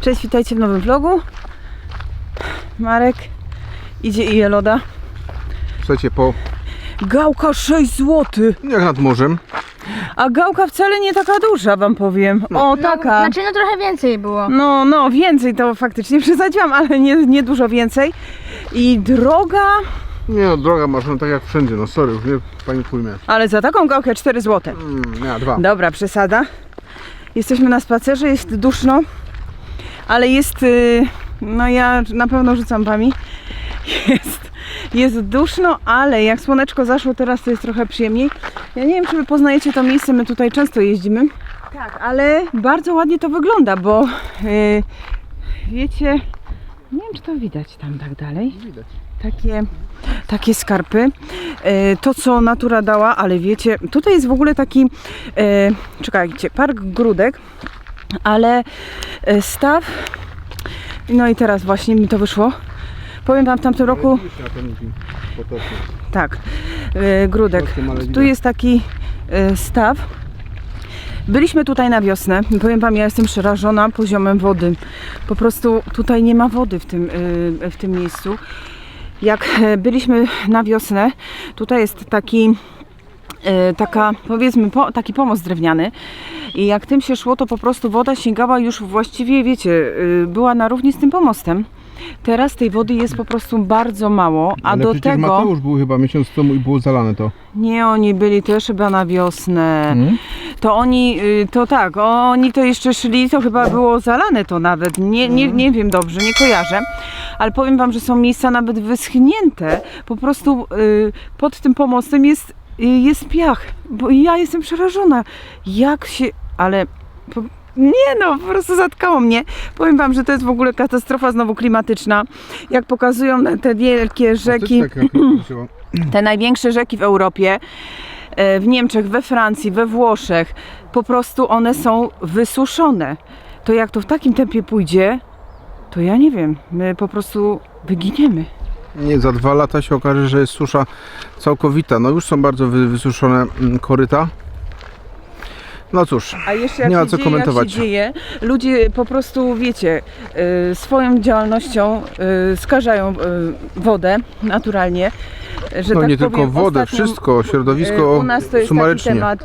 Cześć, witajcie w nowym vlogu. Marek idzie i je loda. Słuchajcie, po Gałka 6 zł, jak nad morzem, a gałka wcale nie taka duża, wam powiem. O, taka. Znaczy no trochę więcej było. No, no, więcej to faktycznie przesadziłam, ale nie, nie dużo więcej. I droga, nie no, droga masz, no tak jak wszędzie, no sorry, już nie panikujmy. ale za taką gałkę 4 zł. Mm, nie, dwa. Dobra, przesada. Jesteśmy na spacerze, jest duszno, ale jest, y, no ja na pewno rzucam wami, jest, jest duszno, ale jak słoneczko zaszło teraz, to jest trochę przyjemniej. Ja nie wiem, czy wy poznajecie to miejsce, my tutaj często jeździmy. Tak, ale bardzo ładnie to wygląda, bo y, wiecie, nie wiem, czy to widać tam tak dalej Widać. takie, takie skarpy. E, to, co natura dała, ale wiecie, tutaj jest w ogóle taki, e, czekajcie, park Grudek, ale e, staw, no i teraz właśnie mi to wyszło. Powiem wam, w tamtym roku, tak, e, Grudek, tu jest taki e, staw. Byliśmy tutaj na wiosnę. Powiem Wam, ja jestem przerażona poziomem wody. Po prostu tutaj nie ma wody w tym, w tym miejscu. Jak byliśmy na wiosnę, tutaj jest taki taka, powiedzmy, po, taki pomost drewniany i jak tym się szło, to po prostu woda sięgała już właściwie, wiecie, y, była na równi z tym pomostem. Teraz tej wody jest po prostu bardzo mało, a Ale do przecież tego Mateusz był chyba miesiąc temu i było zalane to. nie oni byli też chyba na wiosnę. Mm? To oni, y, to tak, oni to jeszcze szli, to chyba było zalane to nawet. Nie, nie, nie wiem dobrze, nie kojarzę. Ale powiem wam, że są miejsca nawet wyschnięte. Po prostu y, pod tym pomostem jest, jest piach. Bo ja jestem przerażona. Jak się, ale nie no, po prostu zatkało mnie. Powiem wam, że to jest w ogóle katastrofa znowu klimatyczna. Jak pokazują te wielkie rzeki tak wzięła. te największe rzeki w Europie, e, w Niemczech, we Francji, we Włoszech, po prostu one są wysuszone. To jak to w takim tempie pójdzie, to ja nie wiem, my po prostu wyginiemy. Nie, za dwa lata się okaże, że jest susza całkowita. No już są bardzo wy, wysuszone mm, koryta. No cóż, A jeszcze jak Nie ma się co dzieje, komentować. Jak się dzieje, ludzie po prostu, wiecie, y, swoją działalnością y, skażają y, wodę naturalnie. Że no tak nie tylko powiem, wodę, ostatnio- wszystko, Y, środowisko U nas to jest taki sumarycznie. temat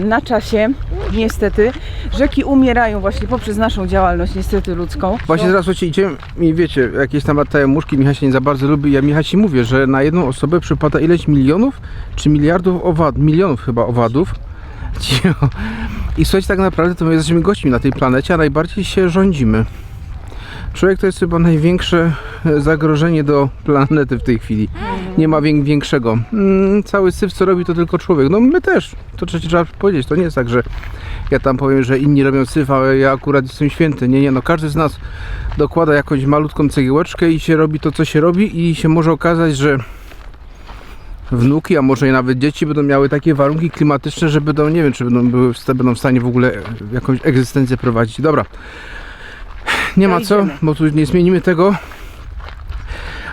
y, na czasie, niestety. Rzeki umierają właśnie poprzez naszą działalność, niestety ludzką. Właśnie zaraz słuchajcie, idziemy i wiecie, jakieś tam latają muszki, Michał się nie za bardzo lubi. Ja Michał ci mówię, że na jedną osobę przypada ileś milionów, czy miliardów owadów, milionów chyba owadów. Cicho. I słuchajcie, tak naprawdę to my jesteśmy gośćmi na tej planecie, a najbardziej się rządzimy. Człowiek to jest chyba największe e, zagrożenie do planety w tej chwili. Nie ma wię- większego. Mm, cały syf co robi to tylko człowiek. No my też. To trzeba powiedzieć. To nie jest tak, że ja tam powiem, że inni robią syf, a ja akurat jestem święty. Nie, nie. No każdy z nas dokłada jakąś malutką cegiełeczkę i się robi to, co się robi i się może okazać, że wnuki, a może i nawet dzieci będą miały takie warunki klimatyczne, że będą, nie wiem, czy będą, były, będą w stanie w ogóle jakąś egzystencję prowadzić. Dobra. Nie ma co, Wejdziemy. bo tu nie zmienimy tego.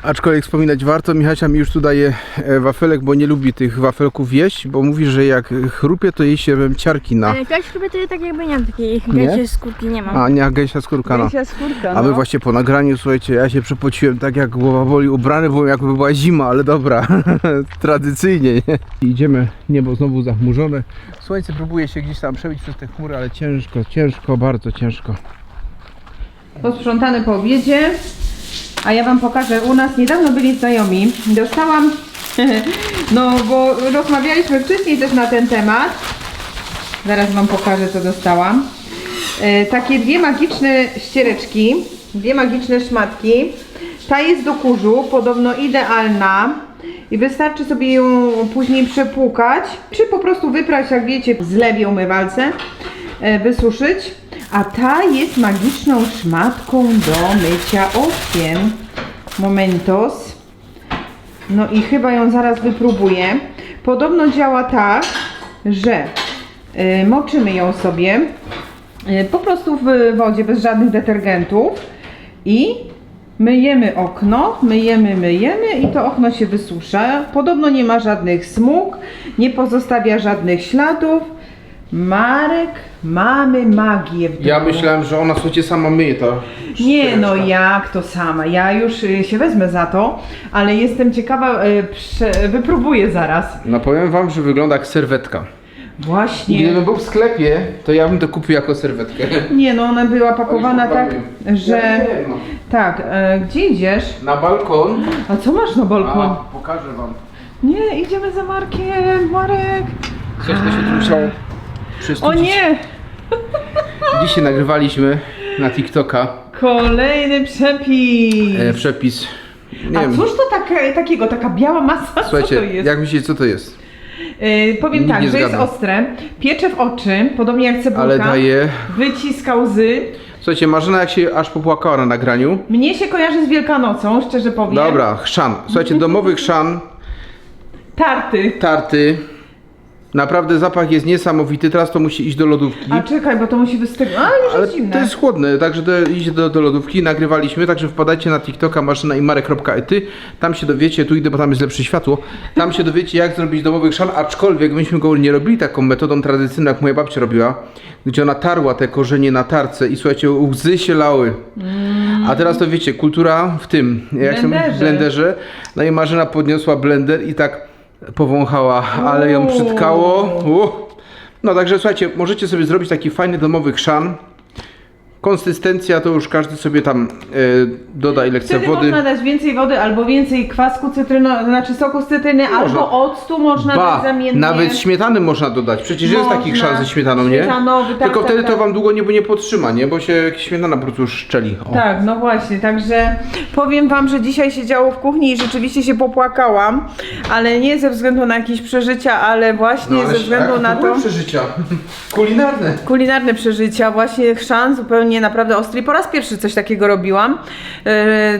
Aczkolwiek wspominać warto, Michasia mi już tu daje e, wafelek, bo nie lubi tych wafelków jeść, bo mówi, że jak chrupie, to jej się ciarki na... Ale jak chyba to ja tak jakby nie mam takiej gęsiej skórki, nie mam. A nie, gęsia skórka, no. Gęsia skórka, A my no. właśnie po nagraniu, słuchajcie, ja się przepociłem tak jak głowa boli, ubrany byłem jakby była zima, ale dobra, tradycyjnie, nie? Idziemy, niebo znowu zachmurzone. Słuchajcie, próbuję się gdzieś tam przebić przez te chmury, ale ciężko, ciężko, bardzo ciężko. Posprzątane po obiedzie. A ja Wam pokażę, u nas niedawno byli znajomi. Dostałam, no bo rozmawialiśmy wcześniej też na ten temat. Zaraz Wam pokażę, co dostałam. E, takie dwie magiczne ściereczki, dwie magiczne szmatki. Ta jest do kurzu, podobno idealna. I wystarczy sobie ją później przepłukać, czy po prostu wyprać, jak wiecie, w zlewie umywalce, e, wysuszyć. A ta jest magiczną szmatką do mycia okien. Momentos. No i chyba ją zaraz wypróbuję. Podobno działa tak, że y, moczymy ją sobie y, po prostu w wodzie bez żadnych detergentów i myjemy okno, myjemy, myjemy i to okno się wysusza. Podobno nie ma żadnych smug, nie pozostawia żadnych śladów. Marek, mamy magię w domu. Ja myślałem, że ona słuchajcie sama myje to. Nie no, jak to sama. Ja już y, się wezmę za to, ale jestem ciekawa, y, prze, wypróbuję zaraz. No powiem wam, że wygląda jak serwetka. Właśnie. gdybym był w sklepie, to ja bym to kupił jako serwetkę. Nie no, ona była pakowana tak, że... Ja wiem, no. Tak, e, gdzie idziesz? Na balkon. A co masz na balkon? A, pokażę wam. Nie, idziemy za Markiem, Marek. Coś to się tu musiało przestudzić. O nie! Dzisiaj nagrywaliśmy na TikToka Kolejny przepis. e, przepis. Nie A wiem. cóż to taka, takiego, taka biała masa? co to Słuchajcie, jest? jak myślicie, co to jest? E, powiem Nikt tak, nie że jest ostre, piecze w oczy, podobnie jak cebulka, Ale daje. wyciska łzy. Słuchajcie, Marzena jak się aż popłakała na nagraniu. Mnie się kojarzy z Wielkanocą, szczerze powiem. Dobra, chrzan. Słuchajcie, domowy chrzan, Tarty. tarty. Naprawdę zapach jest niesamowity. Teraz to musi iść do lodówki. A czekaj, bo to musi wystygnąć. A, już Ale jest zimne. to jest chłodne, także to idzie do, do lodówki. Nagrywaliśmy, także wpadajcie na TikToka Marzyna i Marek.ety. Tam się dowiecie, tu idę, bo tam jest lepsze światło. Tam się dowiecie, jak zrobić domowy chrzan, aczkolwiek myśmy go nie robili taką metodą tradycyjną, jak moja babcia robiła, gdzie ona tarła te korzenie na tarce i słuchajcie, łzy się lały. A teraz to wiecie, kultura w tym, jak się mówi, Blenderze. w blenderze. No i Marzyna podniosła blender i tak powąchała, ale ją przytkało. No także słuchajcie, możecie sobie zrobić taki fajny domowy chrzan. Konsystencja to już każdy sobie tam e, doda ile chce Wtedy wody. można dać więcej wody albo więcej kwasku cytryno, znaczy soku z cytryny, Można. albo octu można Ba, dać zamiennie. nawet śmietany można dodać. Przecież jest taki Można. chrzan ze śmietaną, nie? Śmietanowy, tak, Tylko tak, wtedy tak. to wam długo nie, nie podtrzyma, nie? Bo się śmietana po prostu szczeli. O. Tak, no właśnie, także powiem wam, że dzisiaj się działo w kuchni i rzeczywiście się popłakałam, ale nie ze względu na jakieś przeżycia, ale właśnie No, ale ze względu jak na były to przeżycia kulinarne. kulinarne przeżycia, właśnie chrzan zupełnie naprawdę ostry. Po raz pierwszy coś takiego robiłam. Yy,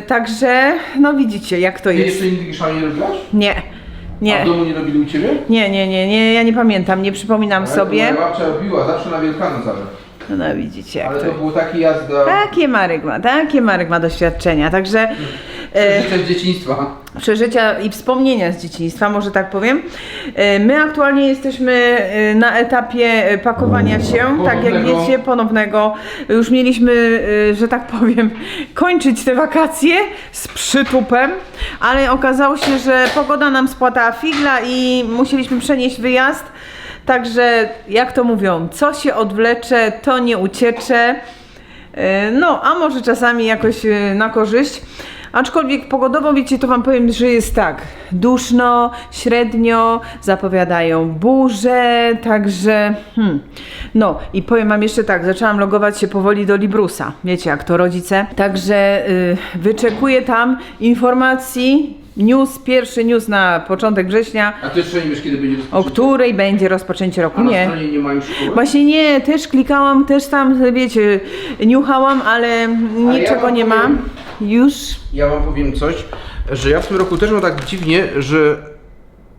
także, no widzicie, jak to Ty jest. jeszcze nigdy chrzanu nie robiłaś? Nie, A w nie, domu nie robili u ciebie? nie, nie, nie, nie, ja nie pamiętam, nie przypominam Ale to sobie. Moja babcia robiła, zawsze na Wielkanoc ale. No widzicie, jak Ale to to było taki jazda. Takie Marek ma, takie Marek ma doświadczenia, także e, Przeżycia z dzieciństwa. przeżycia i wspomnienia z dzieciństwa, może tak powiem. E, my aktualnie jesteśmy e, na etapie e, pakowania się, tak jak Ponownego. wiecie, ponownego. Już mieliśmy, e, że tak powiem, kończyć te wakacje z przytupem, ale okazało się, że pogoda nam spłatała figla i musieliśmy przenieść wyjazd. Także, jak to mówią, co się odwlecze, to nie uciecze. E, No, a może czasami jakoś e, na korzyść. Aczkolwiek pogodowo, wiecie, to wam powiem, że jest tak. Duszno, średnio, zapowiadają burze, także. Hmm. No i powiem wam jeszcze tak, zaczęłam logować się powoli do Librusa. Wiecie, jak to rodzice. Także y, wyczekuję tam informacji. News, pierwszy news na początek września, A ty jeszcze nie wiesz kiedy będzie o rozpoczęcie? której będzie rozpoczęcie roku. A na Nie. stronie nie ma już szkoły? Właśnie nie, też klikałam, też tam, wiecie, niuchałam, ale niczego wam nie powiem- mam. Już. Ja wam powiem coś, że ja w tym roku też mam tak dziwnie, że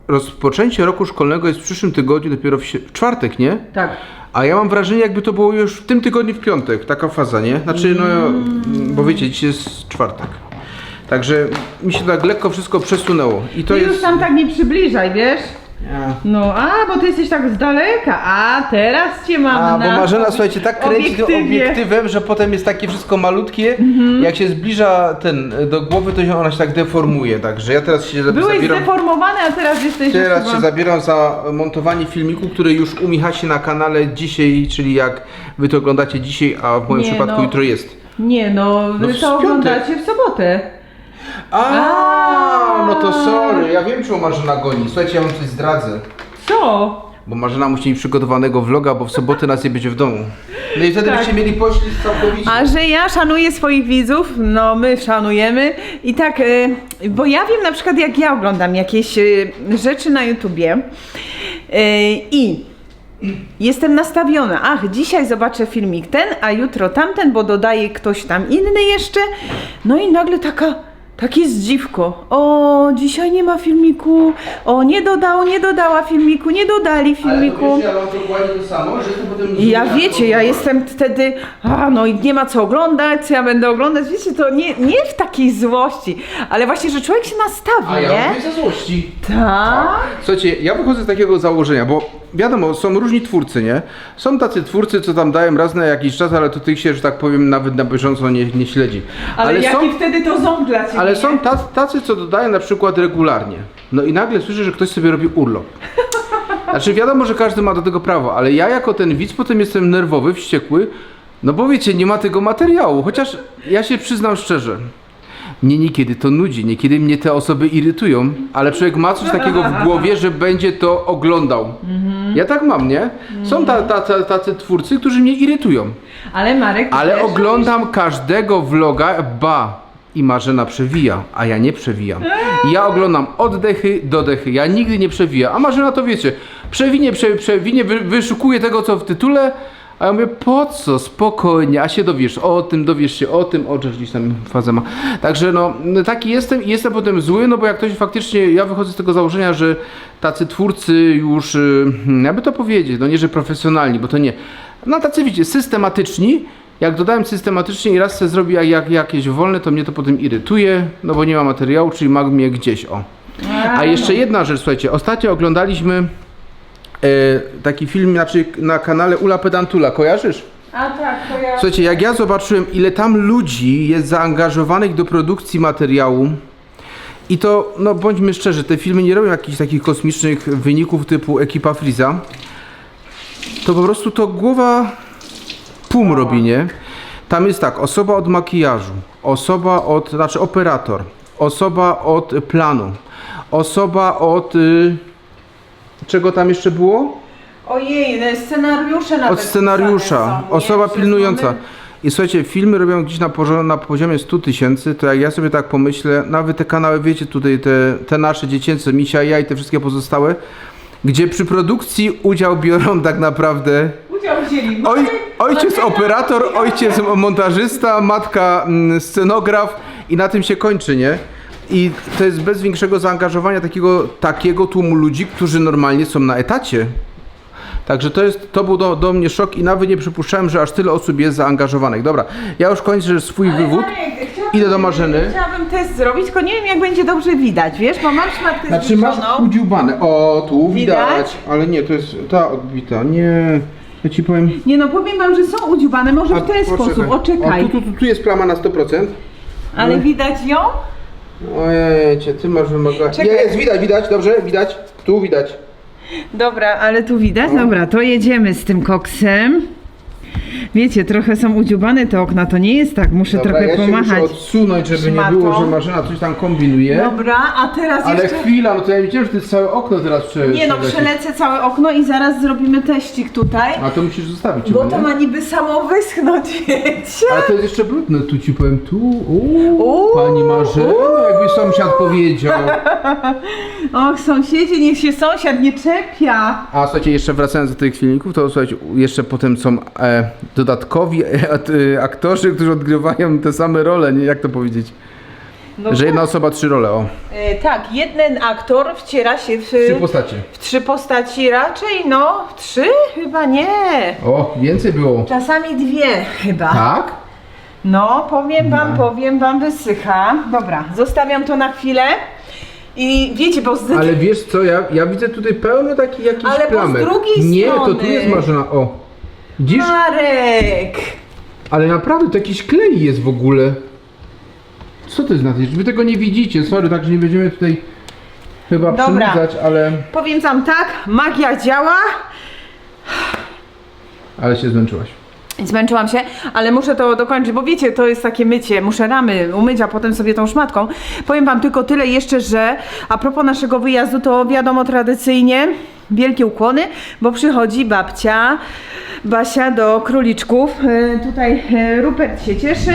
rozpoczęcie roku szkolnego jest w przyszłym tygodniu, dopiero w, sie- w czwartek, nie? Tak. A ja mam wrażenie, jakby to było już w tym tygodniu w piątek, taka faza, nie? Znaczy, no, bo wiecie, dzisiaj jest czwartek. Także mi się tak lekko wszystko przesunęło. I to Ty już jest. tam tak nie przybliżaj, wiesz? Ja. No, a, bo ty jesteś tak z daleka, a teraz cię mam A, bo na Marzena, słuchajcie, tak kręci obiektywie. Mhm. obiektywem, że potem jest takie wszystko malutkie. Jak się zbliża ten e, do głowy, to się ona się tak deformuje. Także ja teraz się Byłeś zabieram. zdeformowany, a teraz jesteś Teraz się chyba... zabieram za montowanie filmiku, który już u Michasi na kanale dzisiaj, czyli jak wy to oglądacie dzisiaj, a w moim Nie, przypadku no. jutro jest. Nie no, No wy w to piątek. oglądacie w sobotę. A, no to sorry, ja wiem czemu Marzena goni. Słuchajcie, ja wam coś zdradzę. Co? Bo Marzena musi mieć przygotowanego vloga, bo w sobotę nas nie będzie w domu. No i wtedy Tak. byście mieli poślizg całkowicie. A że ja szanuję swoich widzów, no my szanujemy i tak, y, bo ja wiem na przykład jak ja oglądam jakieś y, rzeczy na YouTubie y, i jestem nastawiona, ach dzisiaj zobaczę filmik ten, a jutro tamten, bo dodaje ktoś tam inny jeszcze, no i nagle taka Takie zdziwko. O, dzisiaj nie ma filmiku. O, nie dodał, nie dodała filmiku, nie dodali filmiku. ja mam dokładnie to samo, że to potem... I ja wiecie, ja jestem wtedy, a no i nie ma co oglądać, co ja będę oglądać, wiecie, to nie, nie w takiej złości, ale właśnie, że człowiek się nastawi, A ja nie? mówię ze złości. Tak. Słuchajcie, ja wychodzę z takiego założenia, bo wiadomo, są różni twórcy, nie? Są tacy twórcy, co tam dają raz na jakiś czas, ale to tych się, że tak powiem, nawet na bieżąco nie, nie śledzi. Ale, są, jaki wtedy to ząb dla ciebie, ale są tacy, tacy, co dodają na przykład regularnie. No i nagle słyszę, że ktoś sobie robi urlop. Znaczy wiadomo, że każdy ma do tego prawo, ale ja jako ten widz potem jestem nerwowy, wściekły, no bo wiecie, nie ma tego materiału, chociaż ja się przyznam szczerze, mnie niekiedy to nudzi, niekiedy mnie te osoby irytują, ale człowiek ma coś takiego w głowie, że będzie to oglądał. Ja tak mam, nie? Są ta, ta, ta, tacy twórcy, którzy mnie irytują, Ale Marek, ale oglądam każdego vloga, ba, i Marzena przewija, a ja nie przewijam. Ja oglądam oddechy do dechy, ja nigdy nie przewijam, a Marzena to wiecie, przewinie, prze, przewinie, wy, wyszukuje tego, co w tytule, a ja mówię, po co, spokojnie, a się dowiesz o tym, dowiesz się o tym, o gdzieś tam fazę ma. Także no, taki jestem i jestem potem zły, no bo jak ktoś faktycznie, ja wychodzę z tego założenia, że tacy twórcy już, y, jakby to powiedzieć, no nie, że profesjonalni, bo to nie, no tacy wiecie, systematyczni, jak dodałem systematycznie i raz se zrobi jak, jak jakieś wolne, to mnie to potem irytuje, no bo nie ma materiału, czyli ma mnie gdzieś, o. A jeszcze jedna rzecz, słuchajcie, ostatnio oglądaliśmy e, taki film znaczy, na kanale Ula Pedantula, kojarzysz? A tak, to ja... Słuchajcie, jak ja zobaczyłem, ile tam ludzi jest zaangażowanych do produkcji materiału, i to, no bądźmy szczerzy, te filmy nie robią jakichś takich kosmicznych wyników typu ekipa Friza, to po prostu to głowa pum robi, nie? Tam jest tak, osoba od makijażu, osoba od, znaczy operator, osoba od planu, osoba od, y, czego tam jeszcze było? Ojej, no, scenariusze nawet Od scenariusza, pisane są, nie? osoba Przecież pilnująca. mamy- I słuchajcie, filmy robią gdzieś na, porzo- na poziomie 100 tysięcy, to jak ja sobie tak pomyślę, nawet te kanały, wiecie, tutaj te, te nasze dziecięce, Misia, ja i te wszystkie pozostałe, gdzie przy produkcji udział biorą tak naprawdę Udział wzięli oj, ojciec Martyna, operator, ojciec montażysta, matka mm, scenograf i na tym się kończy, nie? I to jest bez większego zaangażowania takiego, takiego tłumu ludzi, którzy normalnie są na etacie. Także to jest, to był do, do mnie szok i nawet nie przypuszczałem, że aż tyle osób jest zaangażowanych. Dobra, ja już kończę swój wywód. Marek, chciałabym- Idę do Marzeny. Chciałabym test zrobić, tylko nie wiem jak będzie dobrze widać, wiesz, bo mam szmatkę Znaczy masz udziubane. O, tu widać. Widać? Ale nie, to jest ta odbita. Nie, ja ci powiem. Nie no, powiem wam, że są udziubane, może w ten sposób, oczekaj. O, tu, tu, tu, jest plama na 100%. Ale widać ją? Ojejcie, ty masz wymagania. Czekaj. Jest, widać, widać, dobrze, widać. Tu widać. Dobra, ale tu widać? Dobra, to jedziemy z tym koksem. Wiecie, trochę są udziubane te okna, to nie jest tak, muszę Dobra, trochę ja się pomachać. muszę odsunąć, żeby nie Szmatą. było, że Marzena coś tam kombinuje. Dobra, a teraz Ale jeszcze... chwila, no to ja widziałem, że ty całe okno teraz prze... Nie no, przelecisz. przelecę całe okno i zaraz zrobimy teścik tutaj. A to musisz zostawić. Bo chyba, to nie? ma niby samo wyschnąć, wiecie? Ale to jest jeszcze brudne, tu ci powiem, tu, Uuu, uuu, pani Marzeno, jakby sąsiad powiedział. Och, sąsiedzie, niech się sąsiad nie czepia. A słuchajcie, jeszcze wracając do tych filmików, to słuchajcie, jeszcze potem są e, dodatkowi at- e, aktorzy, którzy odgrywają te same role, nie? Jak to powiedzieć? No Że jedna osoba trzy role, o. E, tak, jeden aktor wciera się w, Trzy postacie. w trzy postaci, raczej no, trzy? Chyba nie. O, więcej było. Czasami dwie chyba. Tak? No, powiem wam, No. powiem wam, wysycha. Dobra, zostawiam to na chwilę. I wiecie, bo z... Ale wiesz co, ja, ja widzę tutaj pełno takich jakichś Ale plamek. drugiej Nie, to strony- tu jest Marzena, o. Widzisz? Marek! Ale naprawdę to jakiś klej jest w ogóle. Co to jest na tej? Wy tego nie widzicie, sorry, także nie będziemy tutaj chyba Dobra. przynudzać, ale... Powiem wam tak, magia działa. Ale się zmęczyłaś. Zmęczyłam się, ale muszę to dokończyć, bo wiecie, to jest takie mycie, muszę ramy umyć, a potem sobie tą szmatką. Powiem wam tylko tyle jeszcze, że a propos naszego wyjazdu, to wiadomo tradycyjnie, wielkie ukłony, bo przychodzi babcia Basia do króliczków. E, tutaj e, Rupert się cieszy,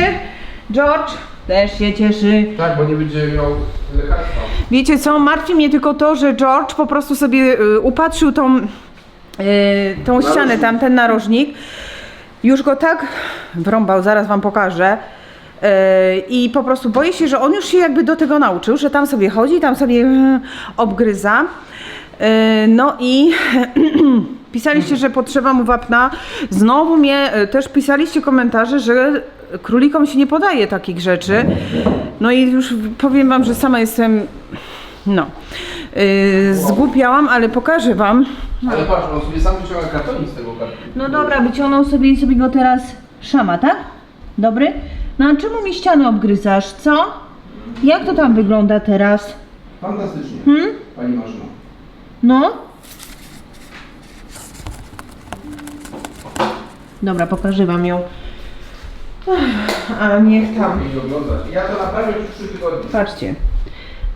George też się cieszy. Tak, bo nie będzie miał lekarstwa. Wiecie co, martwi mnie tylko to, że George po prostu sobie y, upatrzył tą, tą ścianę tam, ten narożnik. Już go tak wrąbał, zaraz wam pokażę, E, I po prostu boję się, że on już się jakby do tego nauczył, że tam sobie chodzi, tam sobie e, obgryza. E, No i pisaliście, że potrzeba mu wapna. Znowu mnie e, też pisaliście komentarze, że królikom się nie podaje takich rzeczy. No i już powiem wam, że sama jestem, no, yy, zgłupiałam, ale pokażę wam. Ale patrz, on sobie sam wyciąga kartonik z tego kartonu. No dobra, wyciągnął sobie i sobie go teraz szama, tak? Dobry? No a czemu mi ściany obgryzasz, co? Jak to tam wygląda teraz? Fantastycznie, Hmm? pani Marzyna. No? Dobra, pokażę wam ją. A niech tam. Oglądać. Ja to naprawię w 3 tygodnie. Patrzcie.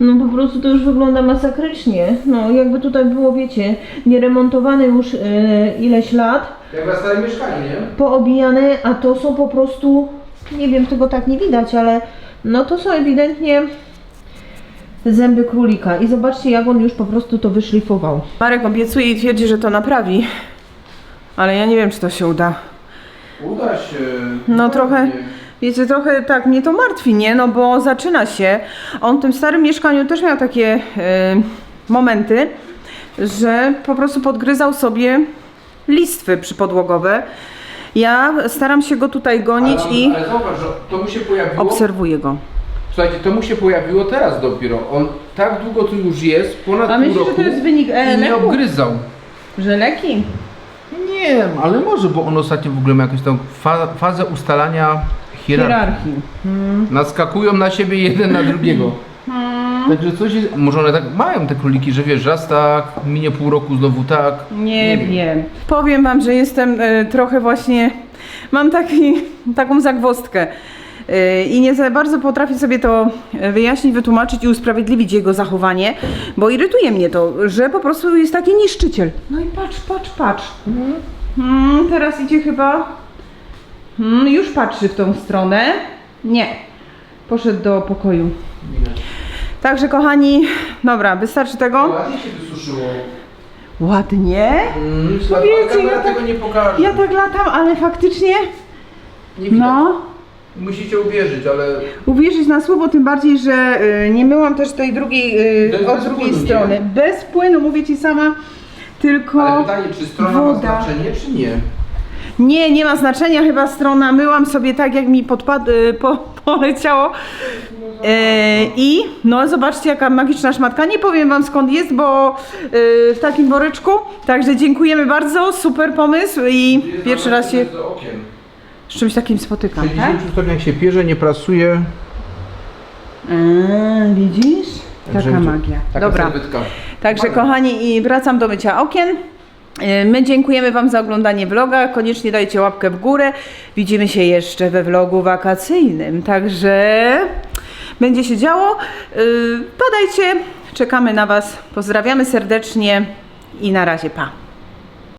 No po prostu to już wygląda masakrycznie. No jakby tutaj było, wiecie, nieremontowane już e, ileś lat, Jak na starym mieszkaniu, nie? poobijane, a to są po prostu, nie wiem, tego tak nie widać, ale no to są ewidentnie zęby królika. I zobaczcie, jak on już po prostu to wyszlifował. Marek obiecuje i twierdzi, że to naprawi, ale ja nie wiem, czy to się uda. Uda się. No trochę, wiecie, trochę tak mnie to martwi, nie? No bo zaczyna się. On w tym starym mieszkaniu też miał takie e, momenty, że po prostu podgryzał sobie listwy przypodłogowe. Ja staram się go tutaj gonić ale, i Ale że to mu się pojawiło. obserwuję go. Słuchajcie, to mu się pojawiło teraz dopiero. On tak długo tu już jest, ponad A pół myślisz, że roku to jest wynik, i nie leku? obgryzał. Że leki? Nie wiem, ale może, bo on ostatnio w ogóle ma jakąś tą fa fazę ustalania hierarchii. Hierarchii. Naskakują na siebie jeden na drugiego. Także coś jest, może one tak mają te króliki, że wiesz, raz tak, minie pół roku, znowu tak. Nie, wiem. Powiem wam, że jestem e, trochę właśnie. Mam taki, taką zagwozdkę. E, I nie za bardzo potrafię sobie to e, wyjaśnić, wytłumaczyć i usprawiedliwić jego zachowanie, bo irytuje mnie to, że po prostu jest taki niszczyciel. No i patrz, patrz, patrz. Hmm, teraz idzie chyba. Hmm, już patrzy w tą stronę. Nie. Poszedł do pokoju. Także kochani, dobra, wystarczy tego. Ładnie się wysuszyło. Ładnie. Mm, wiecie, ja tak- tego nie pokaże. Ja tak latam, ale faktycznie, Nie widać. no, Musicie uwierzyć, ale uwierzyć na słowo, tym bardziej, że y, nie myłam też tej drugiej, y, jest od bez drugiej płynu, nie? strony. Bez płynu, mówię Ci sama, tylko... Ale pytanie, czy strona woda. ma znaczenie, czy nie? Nie, nie ma znaczenia chyba strona, myłam sobie tak, jak mi podpad, y, po, poleciało. E, I no zobaczcie jaka magiczna szmatka. Nie powiem wam skąd jest, bo y, w takim woreczku. Także dziękujemy bardzo, super pomysł i pierwszy raz się Do okien. Z czymś takim spotykam. Tak? 10 stopniach się pierze, nie prasuje. A, widzisz? Także Taka magia. Taka Dobra. serwetka. Także kochani, i wracam do mycia okien. Yy, My dziękujemy Wam za oglądanie vloga. Koniecznie dajcie łapkę w górę. Widzimy się jeszcze we vlogu wakacyjnym. Także będzie się działo. Yy, Padajcie, czekamy na Was. Pozdrawiamy serdecznie i na razie. Pa.